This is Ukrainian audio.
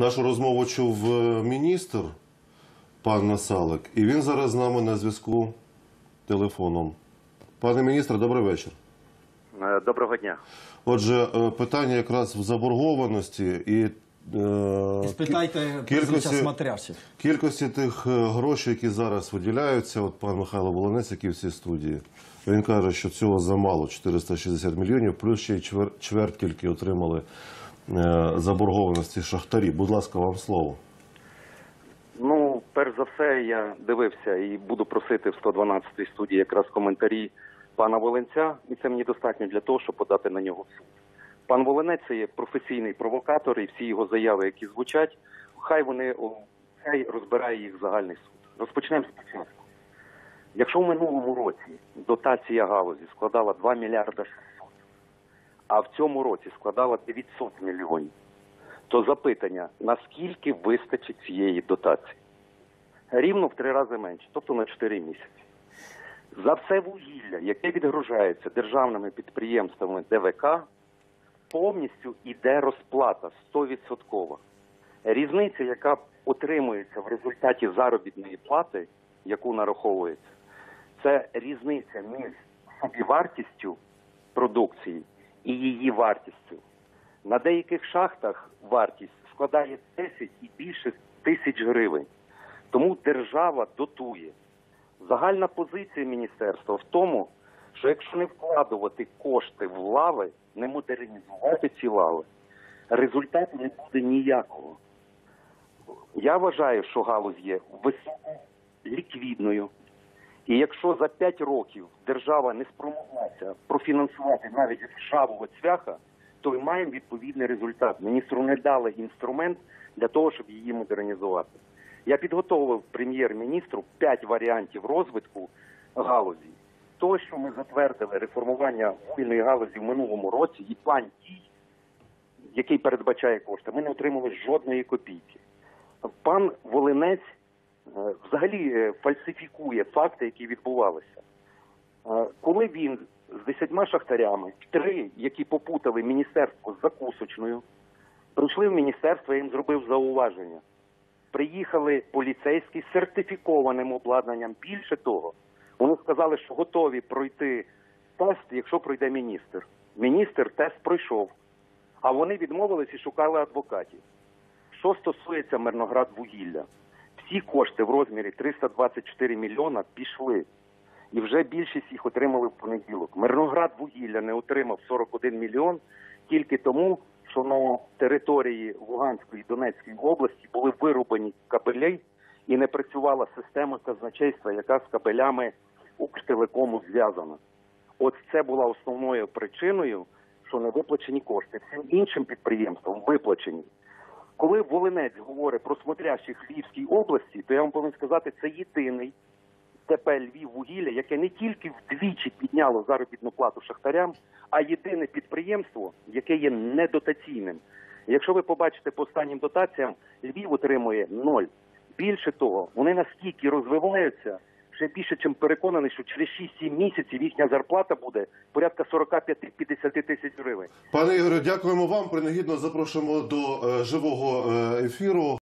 Нашу розмову чув е, міністр пан Насалик, і він зараз з нами на зв'язку телефоном. Пане міністре, добрий вечір. Е, Доброго дня. Отже, е, питання якраз в заборгованості і, е, І спитайте кі- прізвища смотрящих. кількості тих грошей, які зараз виділяються. От пан Михайло Волонець, який в цій студії, він каже, що цього замало 460 мільйонів, плюс ще й чвер- чверть тільки отримали заборгованості шахтарі. Будь ласка, вам слово. Ну, перш за все, я дивився і буду просити в 112-й студії якраз коментарі пана Волинця, і це мені достатньо для того, щоб подати на нього суд. Пан Волинець це є професійний провокатор, і всі його заяви, які звучать, хай вони хай розбирає їх загальний суд. Розпочнемо спочатку. Якщо в минулому році дотація галузі складала 2 мільярда 600, а в цьому році складала 900 мільйонів, то запитання, наскільки вистачить цієї дотації? Рівно в три рази менше, тобто на 4 місяці. За все вугілля, яке відгружається державними підприємствами ДВК, повністю йде розплата 100%. Різниця, яка отримується в результаті заробітної плати, яку нараховується, це різниця між собівартістю продукції і її вартістю. На деяких шахтах вартість складає 10 і більше тисяч гривень. Тому держава дотує. Загальна позиція міністерства в тому, що якщо не вкладувати кошти в лави, не модернізувати ці лави, результату не буде ніякого. Я вважаю, що галузь є високоліквідною. І якщо за 5 років держава не спромоглася профінансувати навіть ржавого цвяха, то і маємо відповідний результат. Міністру не дали інструмент для того, щоб її модернізувати. Я підготовив прем'єр-міністру 5 варіантів розвитку галузі. То, що ми затвердили реформування вугільної галузі в минулому році, і план дій, який передбачає кошти, ми не отримали жодної копійки. Пан Волинець взагалі е, фальсифікує факти, які відбувалися. Е, Коли він з десятьма шахтарями, три, які попутали міністерство з закусочною, прийшли в міністерство, я їм зробив зауваження. Приїхали поліцейські з сертифікованим обладнанням. Більше того, вони сказали, що готові пройти тест, якщо пройде міністр. Міністр тест пройшов, а вони відмовились і шукали адвокатів. Що стосується Мирноград вугілля, всі кошти в розмірі 324 мільйона пішли. І вже більшість їх отримали в понеділок. Мирноград вугілля не отримав 41 мільйон тільки тому, що на території Луганської і Донецької області були вирубані кабелі і не працювала система казначейства, яка з кабелями Укртелекому зв'язана. От це була основною причиною, що не виплачені кошти. Всім іншим підприємствам виплачені. Коли Волинець говорить про смотрящих Львівській області, то я вам повинен сказати, це єдиний ТП Львів вугілля, яке не тільки вдвічі підняло заробітну плату шахтарям, а єдине підприємство, яке є недотаційним. Якщо ви побачите по останнім дотаціям, Львів отримує ноль. Більше того, вони настільки розвиваються, я більше чим переконаний, що через 6-7 місяців їхня зарплата буде порядка 45-50 тисяч гривень. Пане Ігорю, дякуємо вам. Принагідно запрошуємо до е, живого е, ефіру.